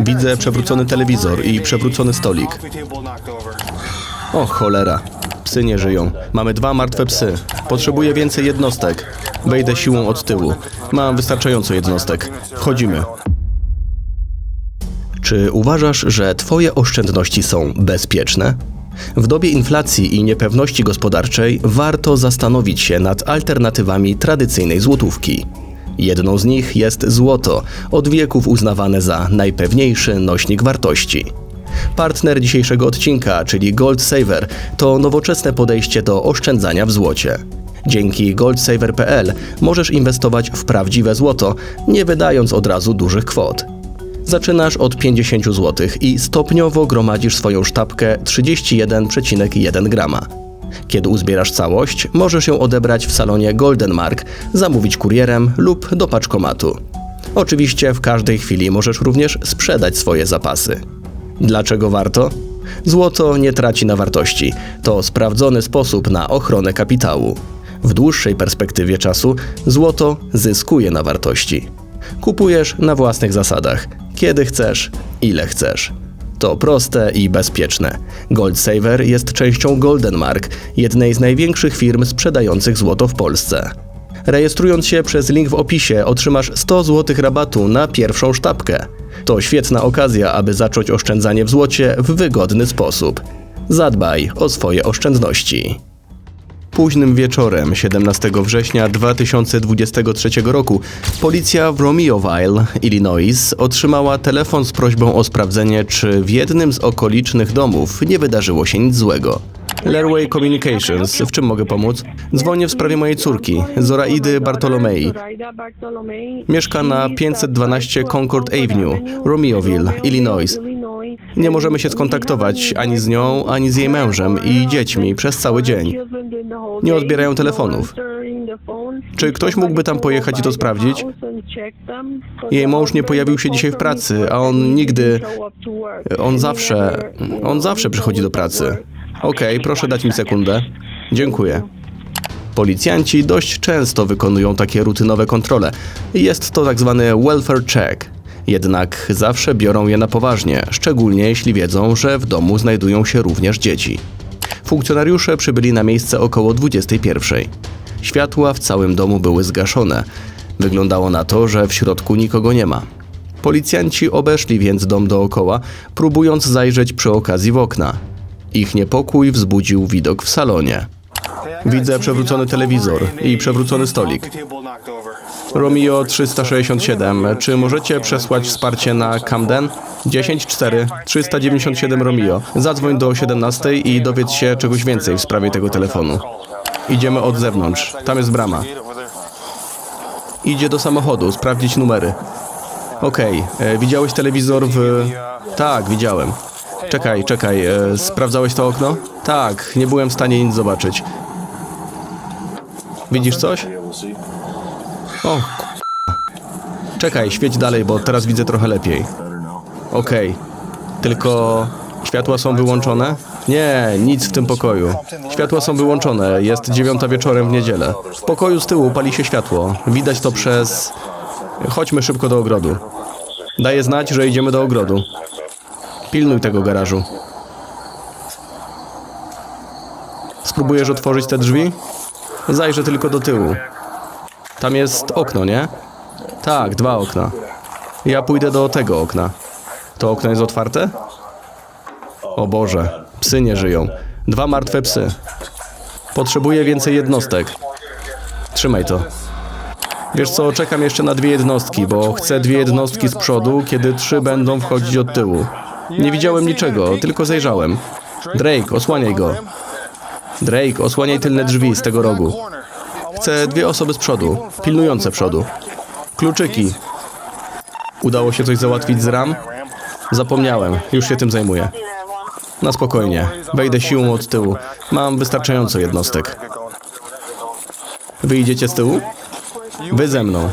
Widzę przewrócony telewizor i przewrócony stolik. O cholera. Psy nie żyją. Mamy dwa martwe psy. Potrzebuję więcej jednostek. Wejdę siłą od tyłu. Mam wystarczająco jednostek. Wchodzimy. Czy uważasz, że Twoje oszczędności są bezpieczne? W dobie inflacji i niepewności gospodarczej warto zastanowić się nad alternatywami tradycyjnej złotówki. Jedną z nich jest złoto, od wieków uznawane za najpewniejszy nośnik wartości. Partner dzisiejszego odcinka, czyli Gold Saver, to nowoczesne podejście do oszczędzania w złocie. Dzięki goldsaver.pl możesz inwestować w prawdziwe złoto, nie wydając od razu dużych kwot. Zaczynasz od 50 zł i stopniowo gromadzisz swoją sztabkę 31,1 grama. Kiedy uzbierasz całość, możesz ją odebrać w salonie Golden Mark, zamówić kurierem lub do paczkomatu. Oczywiście w każdej chwili możesz również sprzedać swoje zapasy. Dlaczego warto? Złoto nie traci na wartości. To sprawdzony sposób na ochronę kapitału. W dłuższej perspektywie czasu złoto zyskuje na wartości. Kupujesz na własnych zasadach, kiedy chcesz, ile chcesz. To proste i bezpieczne. Gold Saver jest częścią Golden Mark, jednej z największych firm sprzedających złoto w Polsce. Rejestrując się przez link w opisie otrzymasz 100 zł rabatu na pierwszą sztabkę. To świetna okazja, aby zacząć oszczędzanie w złocie w wygodny sposób. Zadbaj o swoje oszczędności. Późnym wieczorem 17 września 2023 roku policja w Romeoville, Illinois otrzymała telefon z prośbą o sprawdzenie, czy w jednym z okolicznych domów nie wydarzyło się nic złego. Lerway Communications, w czym mogę pomóc? Dzwonię w sprawie mojej córki, Zoraidy Bartolomei. Mieszka na 512 Concord Avenue, Romeoville, Illinois. Nie możemy się skontaktować ani z nią, ani z jej mężem i dziećmi przez cały dzień. Nie odbierają telefonów. Czy ktoś mógłby tam pojechać i to sprawdzić? Jej mąż nie pojawił się dzisiaj w pracy, a on nigdy. On zawsze. On zawsze przychodzi do pracy. Okej, proszę dać mi sekundę. Dziękuję. Policjanci dość często wykonują takie rutynowe kontrole. Jest to tak zwany welfare check. Jednak zawsze biorą je na poważnie, szczególnie jeśli wiedzą, że w domu znajdują się również dzieci. Funkcjonariusze przybyli na miejsce około 21. Światła w całym domu były zgaszone. Wyglądało na to, że w środku nikogo nie ma. Policjanci obeszli więc dom dookoła, próbując zajrzeć przy okazji w okna. Ich niepokój wzbudził widok w salonie. Widzę przewrócony telewizor i przewrócony stolik. Romeo 367, czy możecie przesłać wsparcie na Camden? 104 397 Romeo. Zadzwoń do 17 i dowiedz się czegoś więcej w sprawie tego telefonu. Idziemy od zewnątrz. Tam jest brama. Idzie do samochodu, sprawdzić numery. Okej, e, widziałeś telewizor w... Tak, widziałem. Czekaj, czekaj, e, sprawdzałeś to okno? Tak, nie byłem w stanie nic zobaczyć. Widzisz coś? O, Czekaj, świeć dalej, bo teraz widzę trochę lepiej. Okej. Tylko światła są wyłączone? Nie, nic w tym pokoju. Światła są wyłączone. Jest dziewiąta wieczorem w niedzielę. W pokoju z tyłu pali się światło. Widać to przez... Chodźmy szybko do ogrodu. Daję znać, że idziemy do ogrodu. Pilnuj tego garażu. Spróbujesz otworzyć te drzwi? Zajrzę tylko do tyłu. Tam jest okno, nie? Tak, dwa okna. Ja pójdę do tego okna. To okno jest otwarte? O Boże, psy nie żyją. Dwa martwe psy. Potrzebuję więcej jednostek. Trzymaj to. Wiesz co, czekam jeszcze na dwie jednostki, bo chcę dwie jednostki z przodu, kiedy trzy będą wchodzić od tyłu. Nie widziałem niczego, tylko zajrzałem. Drake, osłaniaj go. Drake, osłaniaj tylne drzwi z tego rogu. Chcę dwie osoby z przodu, pilnujące przodu. Kluczyki. Udało się coś załatwić z ram? Zapomniałem, już się tym zajmuję. Na spokojnie, wejdę siłą od tyłu. Mam wystarczająco jednostek. Wy idziecie z tyłu? Wy ze mną.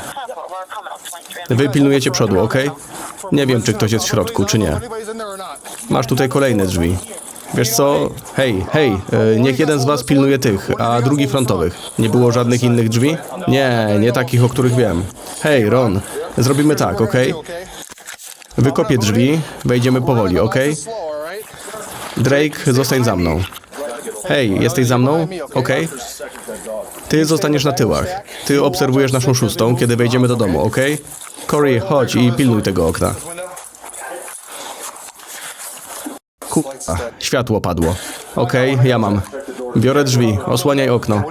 Wy pilnujecie przodu, ok? Nie wiem, czy ktoś jest w środku, czy nie. Masz tutaj kolejne drzwi. Wiesz co? Hej, hej, e, niech jeden z was pilnuje tych, a drugi frontowych. Nie było żadnych innych drzwi? Nie, nie takich, o których wiem. Hej, Ron, zrobimy tak, okej? Wykopię drzwi, wejdziemy powoli, ok? Drake, zostań za mną. Hej, jesteś za mną? Ok? Ty zostaniesz na tyłach. Ty obserwujesz naszą szóstą, kiedy wejdziemy do domu, ok? Corey, chodź i pilnuj tego okna. Kurwa, światło padło. Okej, ja mam. Biorę drzwi, osłaniaj okno.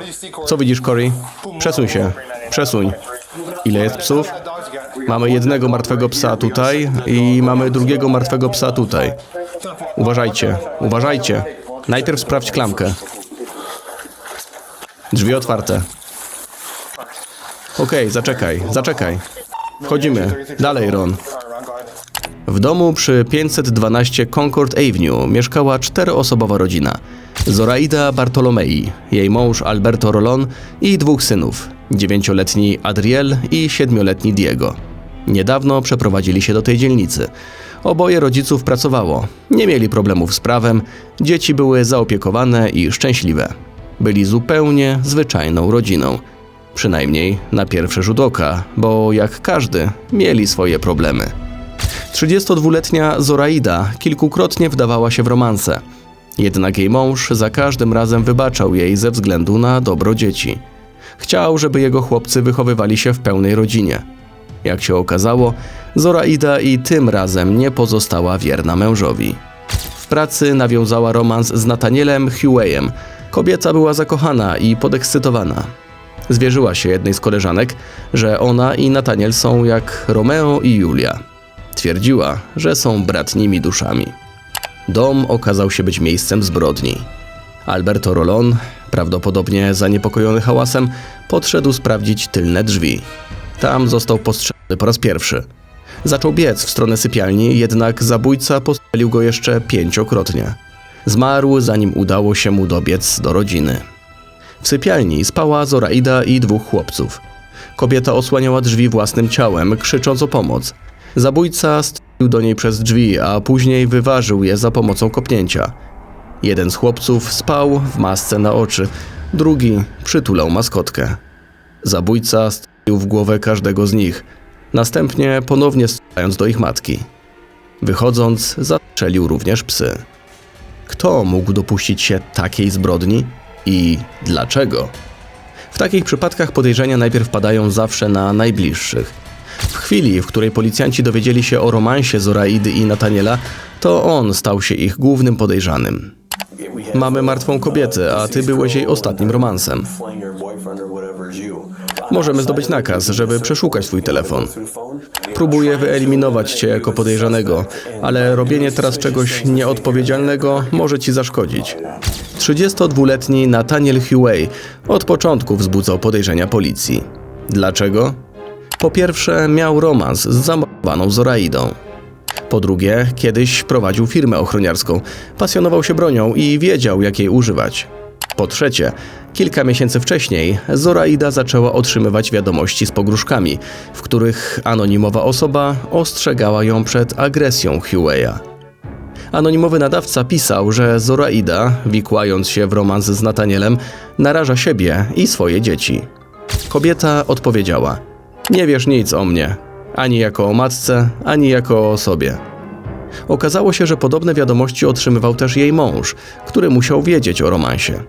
Co widzisz, Corey? Przesuń się. Przesuń. Ile jest psów? Mamy jednego martwego psa tutaj i mamy drugiego martwego psa tutaj. Uważajcie, uważajcie. Najpierw sprawdź klamkę. Drzwi otwarte. Okej, zaczekaj, zaczekaj. Wchodzimy. Dalej, Ron. W domu przy 512 Concord Avenue mieszkała czteroosobowa rodzina. Zoraida Bartolomei, jej mąż Alberto Rolon i dwóch synów, dziewięcioletni Adriel i siedmioletni Diego. Niedawno przeprowadzili się do tej dzielnicy. Oboje rodziców pracowało, nie mieli problemów z prawem, dzieci były zaopiekowane i szczęśliwe. Byli zupełnie zwyczajną rodziną. Przynajmniej na pierwszy rzut oka, bo jak każdy, mieli swoje problemy. 32-letnia Zoraida kilkukrotnie wdawała się w romanse. Jednak jej mąż za każdym razem wybaczał jej ze względu na dobro dzieci. Chciał, żeby jego chłopcy wychowywali się w pełnej rodzinie. Jak się okazało, Zoraida i tym razem nie pozostała wierna mężowi. W pracy nawiązała romans z Nathanielem Hueyem. Kobieta była zakochana i podekscytowana. Zwierzyła się jednej z koleżanek, że ona i Nathaniel są jak Romeo i Julia. Twierdziła, że są bratnimi duszami. Dom okazał się być miejscem zbrodni. Alberto Rolon, prawdopodobnie zaniepokojony hałasem, podszedł sprawdzić tylne drzwi. Tam został postrzelony po raz pierwszy. Zaczął biec w stronę sypialni, jednak zabójca postrzelił go jeszcze pięciokrotnie. Zmarł, zanim udało się mu dobiec do rodziny. W sypialni spała Zoraida i dwóch chłopców. Kobieta osłaniała drzwi własnym ciałem, krzycząc o pomoc. Zabójca strzelił do niej przez drzwi, a później wyważył je za pomocą kopnięcia. Jeden z chłopców spał w masce na oczy, drugi przytulał maskotkę. Zabójca strzelił w głowę każdego z nich, następnie ponownie strzelając do ich matki. Wychodząc, zastrzelił również psy. Kto mógł dopuścić się takiej zbrodni i dlaczego? W takich przypadkach podejrzenia najpierw padają zawsze na najbliższych. W chwili, w której policjanci dowiedzieli się o romansie Zoraidy i Nataniela, to on stał się ich głównym podejrzanym. Mamy martwą kobietę, a ty byłeś jej ostatnim romansem. Możemy zdobyć nakaz, żeby przeszukać twój telefon. Próbuję wyeliminować cię jako podejrzanego, ale robienie teraz czegoś nieodpowiedzialnego może ci zaszkodzić. 32-letni Nathaniel Huey od początku wzbudzał podejrzenia policji. Dlaczego? Po pierwsze, miał romans z zamordowaną Zoraidą. Po drugie, kiedyś prowadził firmę ochroniarską, pasjonował się bronią i wiedział, jak jej używać. Po trzecie, kilka miesięcy wcześniej Zoraida zaczęła otrzymywać wiadomości z pogróżkami, w których anonimowa osoba ostrzegała ją przed agresją Hueya. Anonimowy nadawca pisał, że Zoraida, wikłając się w romans z Natanielem, naraża siebie i swoje dzieci. Kobieta odpowiedziała: Nie wiesz nic o mnie, ani jako o matce, ani jako o osobie. Okazało się, że podobne wiadomości otrzymywał też jej mąż, który musiał wiedzieć o romansie.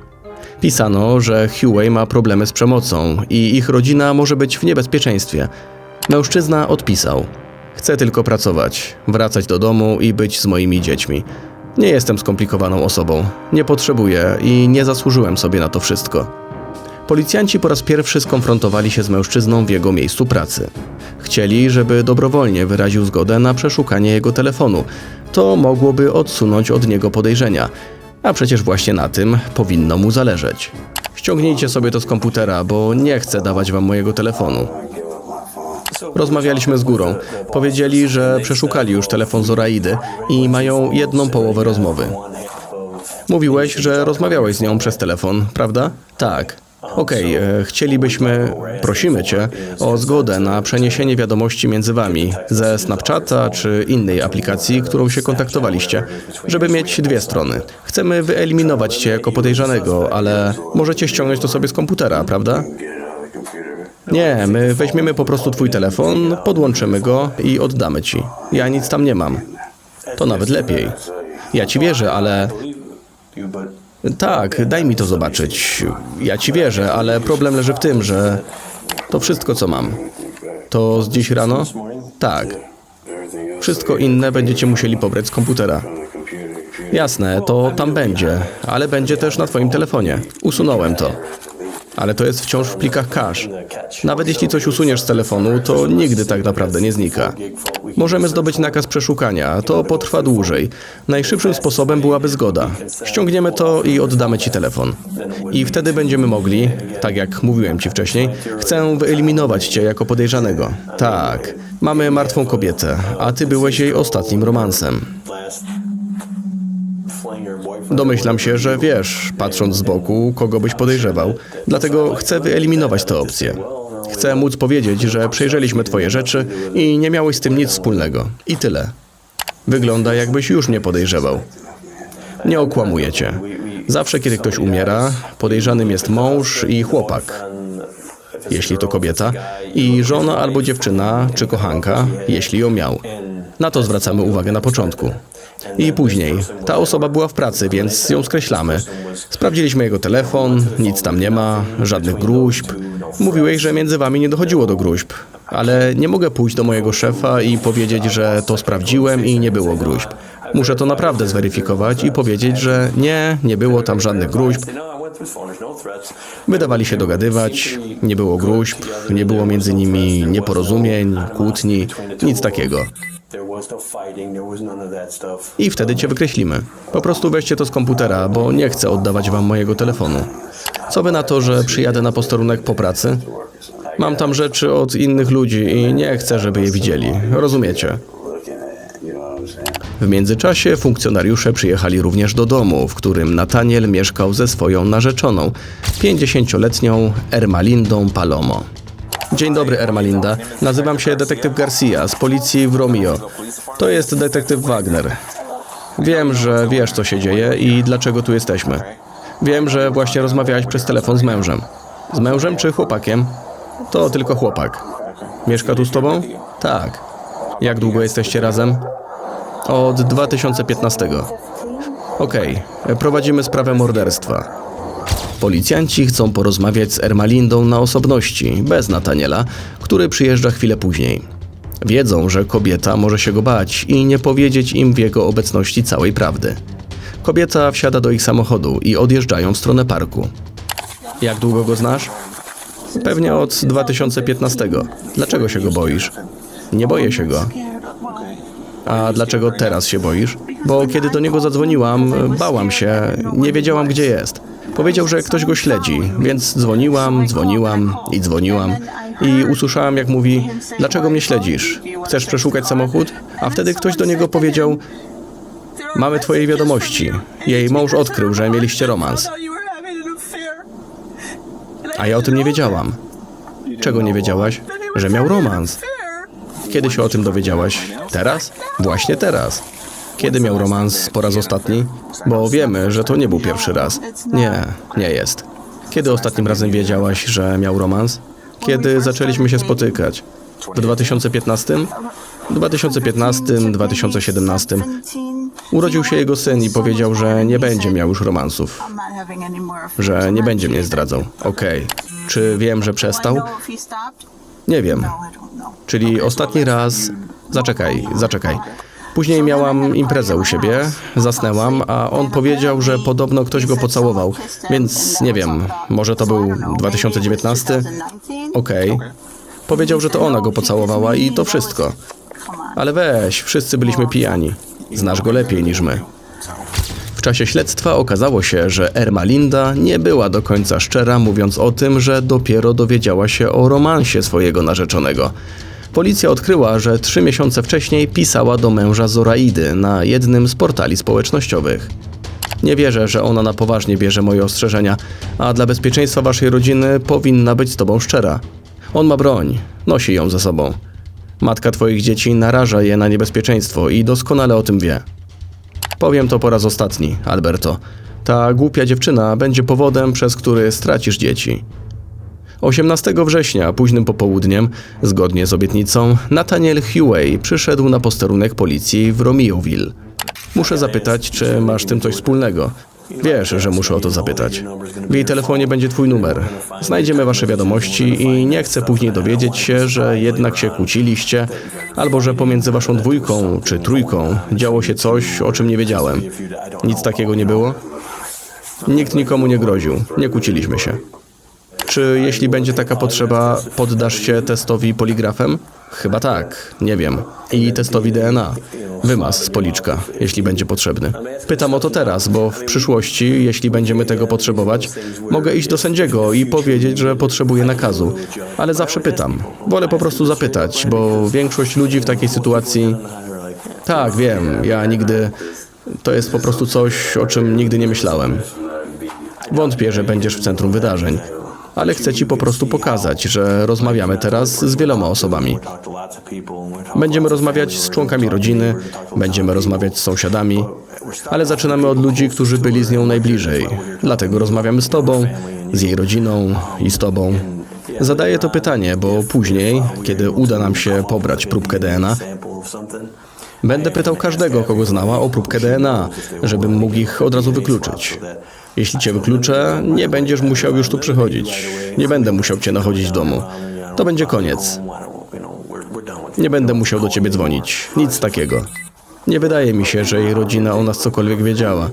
Pisano, że Huey ma problemy z przemocą i ich rodzina może być w niebezpieczeństwie. Mężczyzna odpisał: Chcę tylko pracować, wracać do domu i być z moimi dziećmi. Nie jestem skomplikowaną osobą, nie potrzebuję i nie zasłużyłem sobie na to wszystko. Policjanci po raz pierwszy skonfrontowali się z mężczyzną w jego miejscu pracy. Chcieli, żeby dobrowolnie wyraził zgodę na przeszukanie jego telefonu. To mogłoby odsunąć od niego podejrzenia, a przecież właśnie na tym powinno mu zależeć. Ściągnijcie sobie to z komputera, bo nie chcę dawać wam mojego telefonu. Rozmawialiśmy z górą. Powiedzieli, że przeszukali już telefon Zoraidy i mają jedną połowę rozmowy. Mówiłeś, że rozmawiałeś z nią przez telefon, prawda? Tak. Okej, e, chcielibyśmy, prosimy Cię o zgodę na przeniesienie wiadomości między Wami ze Snapchata czy innej aplikacji, którą się kontaktowaliście, żeby mieć dwie strony. Chcemy wyeliminować Cię jako podejrzanego, ale możecie ściągnąć to sobie z komputera, prawda? Nie, my weźmiemy po prostu twój telefon, podłączymy go i oddamy ci. Ja nic tam nie mam. To nawet lepiej. Ja ci wierzę, ale tak, daj mi to zobaczyć. Ja ci wierzę, ale problem leży w tym, że to wszystko, co mam. To z dziś rano? Tak. Wszystko inne będziecie musieli pobrać z komputera. Jasne, to tam będzie, ale będzie też na twoim telefonie. Usunąłem to. Ale to jest wciąż w plikach cache. Nawet jeśli coś usuniesz z telefonu, to nigdy tak naprawdę nie znika. Możemy zdobyć nakaz przeszukania, to potrwa dłużej. Najszybszym sposobem byłaby zgoda. Ściągniemy to i oddamy ci telefon. I wtedy będziemy mogli, tak jak mówiłem ci wcześniej, chcę wyeliminować cię jako podejrzanego. Tak, mamy martwą kobietę, a ty byłeś jej ostatnim romansem. Domyślam się, że wiesz, patrząc z boku, kogo byś podejrzewał. Dlatego chcę wyeliminować tę opcję. Chcę móc powiedzieć, że przejrzeliśmy twoje rzeczy i nie miałeś z tym nic wspólnego. I tyle. Wygląda, jakbyś już mnie podejrzewał. Nie okłamuję cię. Zawsze, kiedy ktoś umiera, podejrzanym jest mąż i chłopak, jeśli to kobieta, i żona albo dziewczyna czy kochanka, jeśli ją miał. Na to zwracamy uwagę na początku. I później. Ta osoba była w pracy, więc ją skreślamy. Sprawdziliśmy jego telefon, nic tam nie ma, żadnych gruźb. Mówiłeś, że między wami nie dochodziło do gruźb, ale nie mogę pójść do mojego szefa i powiedzieć, że to sprawdziłem i nie było gruźb. Muszę to naprawdę zweryfikować i powiedzieć, że nie, nie było tam żadnych gruźb. Wydawali się dogadywać, nie było gruźb, nie było między nimi nieporozumień, kłótni, nic takiego. I wtedy cię wykreślimy. Po prostu weźcie to z komputera, bo nie chcę oddawać wam mojego telefonu. Co wy na to, że przyjadę na posterunek po pracy? Mam tam rzeczy od innych ludzi i nie chcę, żeby je widzieli. Rozumiecie? W międzyczasie funkcjonariusze przyjechali również do domu, w którym Nataniel mieszkał ze swoją narzeczoną, 50-letnią Ermalindą Palomo. Dzień dobry, Ermalinda. Nazywam się detektyw Garcia z policji w Romeo. To jest detektyw Wagner. Wiem, że wiesz, co się dzieje i dlaczego tu jesteśmy. Wiem, że właśnie rozmawiałeś przez telefon z mężem. Z mężem czy chłopakiem? To tylko chłopak. Mieszka tu z tobą? Tak. Jak długo jesteście razem? Od 2015. Okej, prowadzimy sprawę morderstwa. Policjanci chcą porozmawiać z Ermalindą na osobności, bez Nataniela, który przyjeżdża chwilę później. Wiedzą, że kobieta może się go bać i nie powiedzieć im w jego obecności całej prawdy. Kobieta wsiada do ich samochodu i odjeżdżają w stronę parku. Jak długo go znasz? Pewnie od 2015. Dlaczego się go boisz? Nie boję się go. A dlaczego teraz się boisz? Bo kiedy do niego zadzwoniłam, bałam się, nie wiedziałam gdzie jest. Powiedział, że ktoś go śledzi, więc dzwoniłam, dzwoniłam i dzwoniłam. I usłyszałam, jak mówi: Dlaczego mnie śledzisz? Chcesz przeszukać samochód? A wtedy ktoś do niego powiedział: Mamy twoje wiadomości. Jej mąż odkrył, że mieliście romans. A ja o tym nie wiedziałam. Czego nie wiedziałaś? Że miał romans. Kiedy się o tym dowiedziałaś? Teraz? Właśnie teraz. Kiedy miał romans po raz ostatni? Bo wiemy, że to nie był pierwszy raz. Nie, nie jest. Kiedy ostatnim razem wiedziałaś, że miał romans? Kiedy zaczęliśmy się spotykać? W 2015? 2015, 2017. Urodził się jego syn i powiedział, że nie będzie miał już romansów, że nie będzie mnie zdradzał. Okej. Czy wiem, że przestał? Nie wiem. Czyli ostatni raz. Zaczekaj, zaczekaj. Później miałam imprezę u siebie, zasnęłam, a on powiedział, że podobno ktoś go pocałował. Więc nie wiem, może to był 2019? Okej. Powiedział, że to ona go pocałowała i to wszystko. Ale weź, wszyscy byliśmy pijani. Znasz go lepiej niż my. W czasie śledztwa okazało się, że Ermalinda nie była do końca szczera, mówiąc o tym, że dopiero dowiedziała się o romansie swojego narzeczonego. Policja odkryła, że trzy miesiące wcześniej pisała do męża Zoraidy na jednym z portali społecznościowych. Nie wierzę, że ona na poważnie bierze moje ostrzeżenia, a dla bezpieczeństwa waszej rodziny powinna być z tobą szczera. On ma broń, nosi ją ze sobą. Matka twoich dzieci naraża je na niebezpieczeństwo i doskonale o tym wie. Powiem to po raz ostatni, Alberto. Ta głupia dziewczyna będzie powodem, przez który stracisz dzieci. 18 września, późnym popołudniem, zgodnie z obietnicą, Nathaniel Huey przyszedł na posterunek policji w Romeoville. Muszę zapytać, czy masz z tym coś wspólnego. Wiesz, że muszę o to zapytać. W jej telefonie będzie twój numer. Znajdziemy wasze wiadomości i nie chcę później dowiedzieć się, że jednak się kłóciliście, albo że pomiędzy waszą dwójką czy trójką działo się coś, o czym nie wiedziałem. Nic takiego nie było? Nikt nikomu nie groził, nie kłóciliśmy się. Czy jeśli będzie taka potrzeba, poddasz się testowi poligrafem? Chyba tak, nie wiem. I testowi DNA. Wymaz z policzka, jeśli będzie potrzebny. Pytam o to teraz, bo w przyszłości, jeśli będziemy tego potrzebować, mogę iść do sędziego i powiedzieć, że potrzebuję nakazu. Ale zawsze pytam. Wolę po prostu zapytać, bo większość ludzi w takiej sytuacji. Tak, wiem, ja nigdy. To jest po prostu coś, o czym nigdy nie myślałem. Wątpię, że będziesz w centrum wydarzeń, ale chcę ci po prostu pokazać, że rozmawiamy teraz z wieloma osobami. Będziemy rozmawiać z członkami rodziny, będziemy rozmawiać z sąsiadami, ale zaczynamy od ludzi, którzy byli z nią najbliżej. Dlatego rozmawiamy z tobą, z jej rodziną i z tobą. Zadaję to pytanie, bo później, kiedy uda nam się pobrać próbkę DNA, Będę pytał każdego, kogo znała, o próbkę DNA, żebym mógł ich od razu wykluczyć. Jeśli cię wykluczę, nie będziesz musiał już tu przychodzić. Nie będę musiał cię nachodzić w domu. To będzie koniec. Nie będę musiał do ciebie dzwonić. Nic takiego. Nie wydaje mi się, że jej rodzina o nas cokolwiek wiedziała.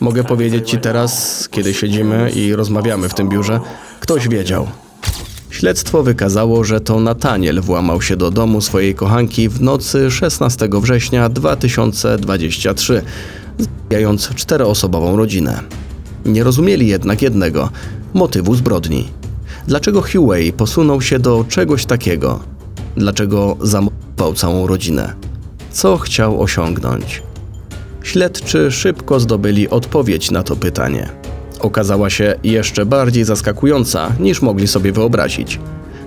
Mogę powiedzieć ci teraz, kiedy siedzimy i rozmawiamy w tym biurze, ktoś wiedział. Śledztwo wykazało, że to Nataniel włamał się do domu swojej kochanki w nocy 16 września 2023, zabijając czteroosobową rodzinę. Nie rozumieli jednak jednego motywu zbrodni. Dlaczego Huey posunął się do czegoś takiego? Dlaczego zamordował całą rodzinę? Co chciał osiągnąć? Śledczy szybko zdobyli odpowiedź na to pytanie. Okazała się jeszcze bardziej zaskakująca niż mogli sobie wyobrazić.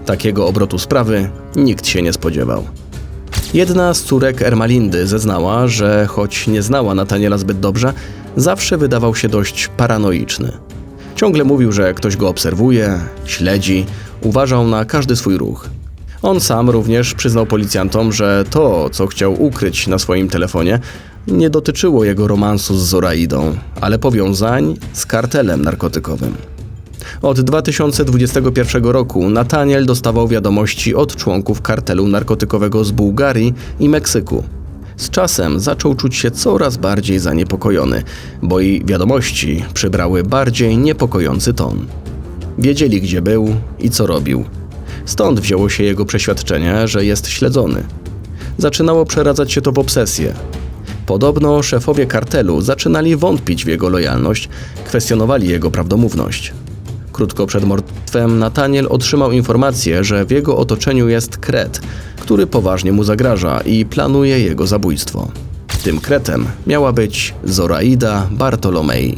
Takiego obrotu sprawy nikt się nie spodziewał. Jedna z córek Ermalindy zeznała, że choć nie znała Nataniela zbyt dobrze, zawsze wydawał się dość paranoiczny. Ciągle mówił, że ktoś go obserwuje, śledzi, uważał na każdy swój ruch. On sam również przyznał policjantom, że to, co chciał ukryć na swoim telefonie, nie dotyczyło jego romansu z Zoraidą, ale powiązań z kartelem narkotykowym. Od 2021 roku Nataniel dostawał wiadomości od członków kartelu narkotykowego z Bułgarii i Meksyku. Z czasem zaczął czuć się coraz bardziej zaniepokojony, bo i wiadomości przybrały bardziej niepokojący ton. Wiedzieli, gdzie był i co robił. Stąd wzięło się jego przeświadczenie, że jest śledzony. Zaczynało przeradzać się to w obsesję. Podobno szefowie kartelu zaczynali wątpić w jego lojalność, kwestionowali jego prawdomówność. Krótko przed morderstwem Nataniel otrzymał informację, że w jego otoczeniu jest kret, który poważnie mu zagraża i planuje jego zabójstwo. Tym kretem miała być Zoraida Bartolomei.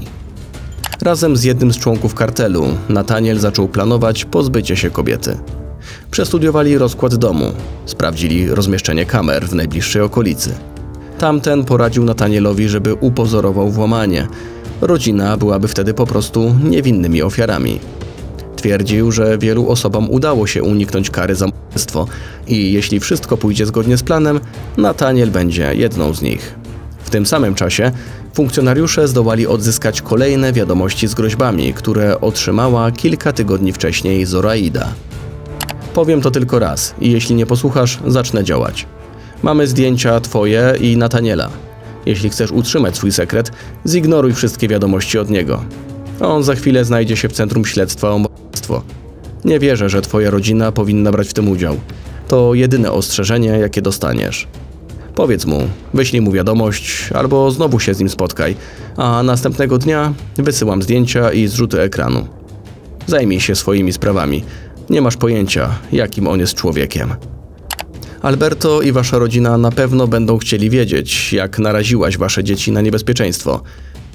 Razem z jednym z członków kartelu, Nataniel zaczął planować pozbycie się kobiety. Przestudiowali rozkład domu, sprawdzili rozmieszczenie kamer w najbliższej okolicy. Tamten poradził Natanielowi, żeby upozorował włamanie. Rodzina byłaby wtedy po prostu niewinnymi ofiarami. Twierdził, że wielu osobom udało się uniknąć kary za morderstwo i jeśli wszystko pójdzie zgodnie z planem, Nataniel będzie jedną z nich. W tym samym czasie funkcjonariusze zdołali odzyskać kolejne wiadomości z groźbami, które otrzymała kilka tygodni wcześniej Zoraida. Powiem to tylko raz i jeśli nie posłuchasz, zacznę działać. Mamy zdjęcia twoje i Nataniela. Jeśli chcesz utrzymać swój sekret, zignoruj wszystkie wiadomości od niego. On za chwilę znajdzie się w centrum śledztwa o morderstwo. Nie wierzę, że twoja rodzina powinna brać w tym udział. To jedyne ostrzeżenie, jakie dostaniesz. Powiedz mu, wyślij mu wiadomość, albo znowu się z nim spotkaj, a następnego dnia wysyłam zdjęcia i zrzuty ekranu. Zajmij się swoimi sprawami. Nie masz pojęcia, jakim on jest człowiekiem. Alberto i wasza rodzina na pewno będą chcieli wiedzieć, jak naraziłaś wasze dzieci na niebezpieczeństwo.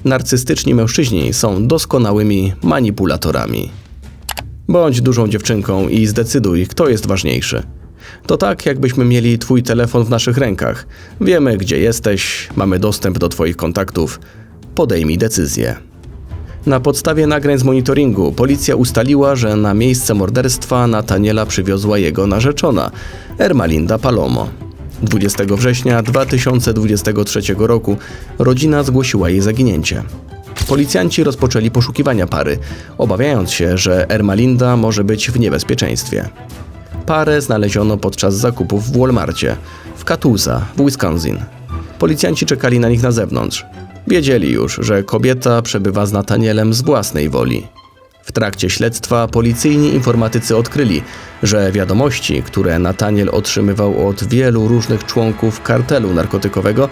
Narcystyczni mężczyźni są doskonałymi manipulatorami. Bądź dużą dziewczynką i zdecyduj, kto jest ważniejszy. To tak, jakbyśmy mieli twój telefon w naszych rękach. Wiemy, gdzie jesteś, mamy dostęp do twoich kontaktów. Podejmij decyzję. Na podstawie nagrań z monitoringu policja ustaliła, że na miejsce morderstwa Nataniela przywiozła jego narzeczona, Ermalinda Palomo. 20 września 2023 roku rodzina zgłosiła jej zaginięcie. Policjanci rozpoczęli poszukiwania pary, obawiając się, że Ermalinda może być w niebezpieczeństwie. Parę znaleziono podczas zakupów w Walmartie w Catoosa w Wisconsin. Policjanci czekali na nich na zewnątrz. Wiedzieli już, że kobieta przebywa z Natanielem z własnej woli. W trakcie śledztwa policyjni informatycy odkryli, że wiadomości, które Nataniel otrzymywał od wielu różnych członków kartelu narkotykowego,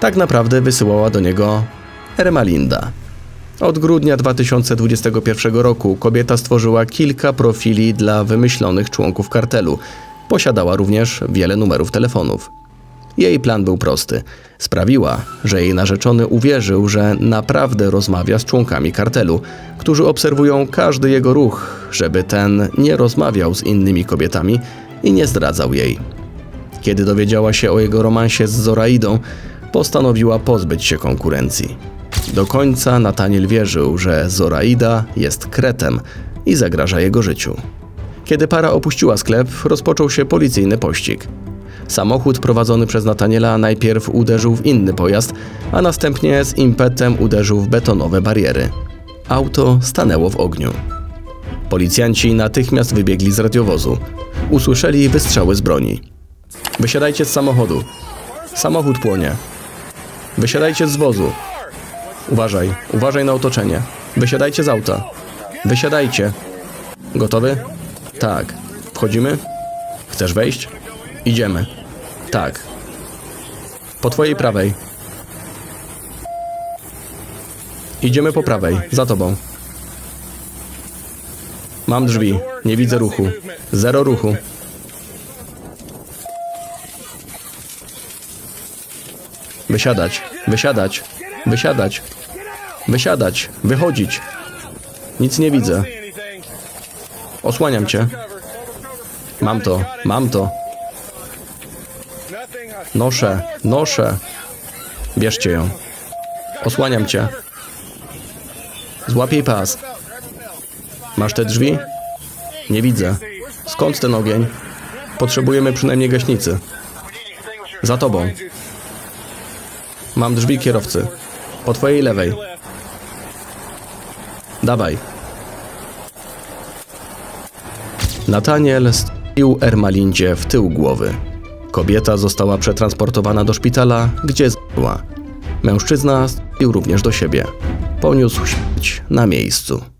tak naprawdę wysyłała do niego Ermalinda. Od grudnia 2021 roku kobieta stworzyła kilka profili dla wymyślonych członków kartelu. Posiadała również wiele numerów telefonów. Jej plan był prosty. Sprawiła, że jej narzeczony uwierzył, że naprawdę rozmawia z członkami kartelu, którzy obserwują każdy jego ruch, żeby ten nie rozmawiał z innymi kobietami i nie zdradzał jej. Kiedy dowiedziała się o jego romansie z Zoraidą, postanowiła pozbyć się konkurencji. Do końca Nataniel wierzył, że Zoraida jest kretem i zagraża jego życiu. Kiedy para opuściła sklep, rozpoczął się policyjny pościg. Samochód prowadzony przez Nataniela najpierw uderzył w inny pojazd, a następnie z impetem uderzył w betonowe bariery. Auto stanęło w ogniu. Policjanci natychmiast wybiegli z radiowozu. Usłyszeli wystrzały z broni. Wysiadajcie z samochodu. Samochód płonie. Wysiadajcie z wozu. Uważaj, uważaj na otoczenie. Wysiadajcie z auta. Wysiadajcie. Gotowy? Tak. Wchodzimy? Chcesz wejść? Idziemy. Tak. Po twojej prawej. Idziemy po prawej, za tobą. Mam drzwi, nie widzę ruchu. Zero ruchu. Wysiadać, wysiadać, wysiadać, wysiadać, wychodzić. Nic nie widzę. Osłaniam cię. Mam to, mam to. Noszę, noszę. Bierzcie ją. Osłaniam cię. Złap jej pas. Masz te drzwi? Nie widzę. Skąd ten ogień? Potrzebujemy przynajmniej gaśnicy. Za tobą. Mam drzwi kierowcy. Po twojej lewej. Dawaj. Nataniel strzelił Ermalindzie w tył głowy. Kobieta została przetransportowana do szpitala, gdzie zmarła. Mężczyzna strzelił również do siebie. Poniósł śmierć na miejscu.